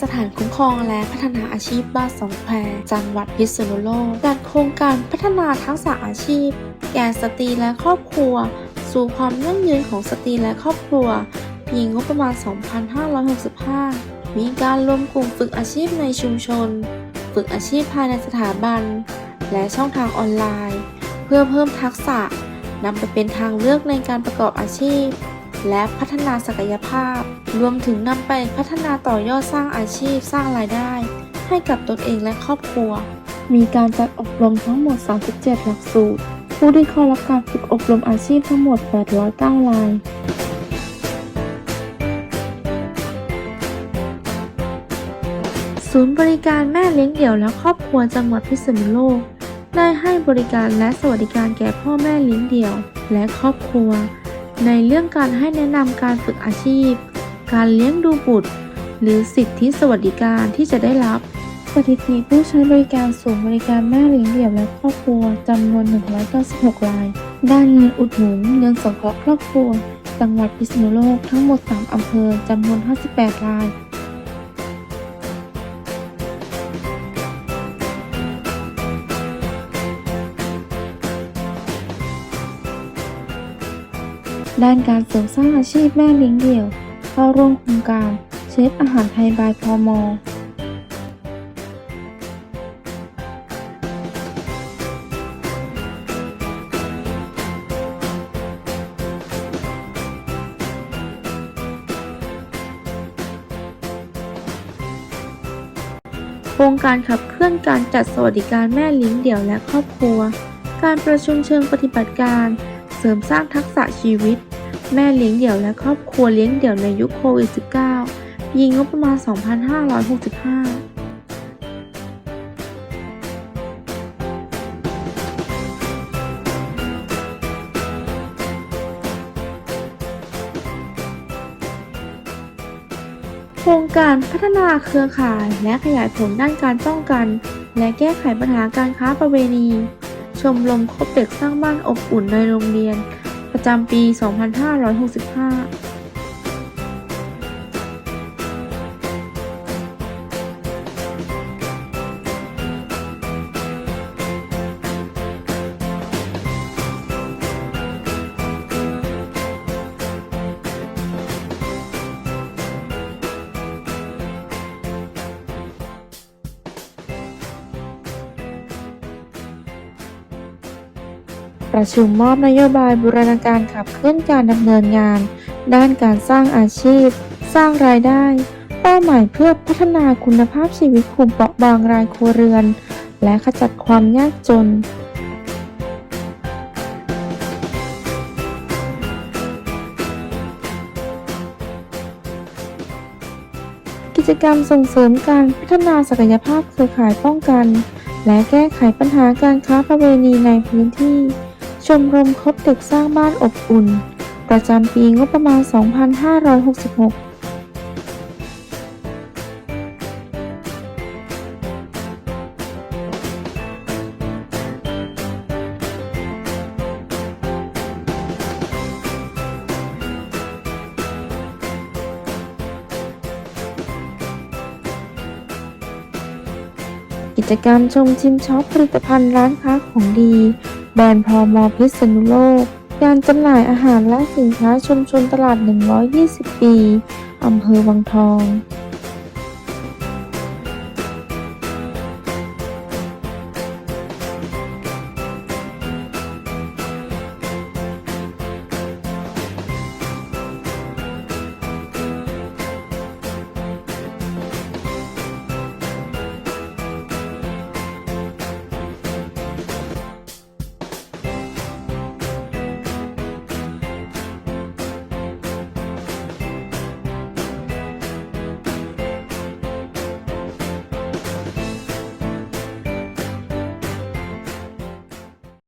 สถารคุ้มครองและพัฒนาอาชีพบ้านสองแควจังหวัดพิษณุโลกจัดโครงการพัฒนาทักษะอาชีพ แก่สตรีและครอบครัว สู่ความยั่งยืนของสตรีและครอบครัวปีงบประมาณ 2565 มีการรวมกลุ่มฝึกอาชีพในชุมชน ฝึกอาชีพภายในสถาบัน และช่องทางออนไลน์ เพื่อเพิ่มทักษะนำไปเป็นทางเลือกในการประกอบอาชีพ และพัฒนาศักยภาพ รวมถึงนำไปพัฒนาต่อยอดสร้างอาชีพสร้างรายได้ ให้กับตนเองและครอบครัว มีการจัดอบรมทั้งหมด 37 หลักสูตร ผู้ที่เข้ารับการฝึกอบรมอาชีพทั้งหมด 809รายศูนย์บริการแม่เลี้ยงเดี่ยวและครอบครัวจังหวัดพิษณุโลก ได้ให้บริการและสวัสดิการแก่พ่อแม่เลี้ยงเดี่ยว และครอบครัว ในเรื่องการให้แนะนำการฝึกอาชีพ การเลี้ยงดูบุตร หรือสิทธิสวัสดิการที่จะได้รับ สถิติผู้ใช้บริการศูนย์บริการแม่เลี้ยงเดี่ยวและครอบครัวจำนวน 196 ราย ด้านเงินอุดหนุนเงินสงเคราะห์ครอบครัว จังหวัดพิษณุโลกทั้งหมด 3 อำเภอจำนวน 58 ราย ด้านการเสริมสร้างอาชีพแม่เลี้ยงเดี่ยว เข้าร่วมโครงการเชฟอาหารไทยบายพอมอโครงการขับเคลื่อนการจัดสวัสดิการแม่เลี้ยงเดี่ยวและครอบครัว การประชุมเชิงปฏิบัติการ เสริมสร้างทักษะชีวิต แม่เลี้ยงเดี่ยวและครอบครัวเลี้ยงเดี่ยวในยุคโควิด -19 ปีงบประมาณ 2565โครงการพัฒนาเครือข่ายและขยายผลด้านการป้องกัน และแก้ไขปัญหาการค้าประเวณี ชมรมคบเด็กสร้างบ้านอบอุ่นในโรงเรียน ประจำปี 2565 ประชุมมอบนโยบายบูรณาการขับเคลื่อนการดำเนินงาน ด้านการสร้างอาชีพ สร้างรายได้ เป้าหมายเพื่อพัฒนาคุณภาพชีวิตกลุ่มเปราะบางรายครัวเรือน และขจัดความยากจนกิจกรรมส่งเสริมการพัฒนาศักยภาพเครือข่ายป้องกัน และแก้ไขปัญหาการค้าประเวณีในพื้นที่ มรมคบเด็กสร้างบ้านอบอุ่น ประจำปีงบประมาณ 2566กิจกรรมชมชิมช็อปผลิตภัณฑ์ร้านค้าของดี แบรนด์พอมอพิษณุโลกการจำหน่ายอาหารและสินค้าชุมชนตลาด 120 ปี อำเภอวังทอง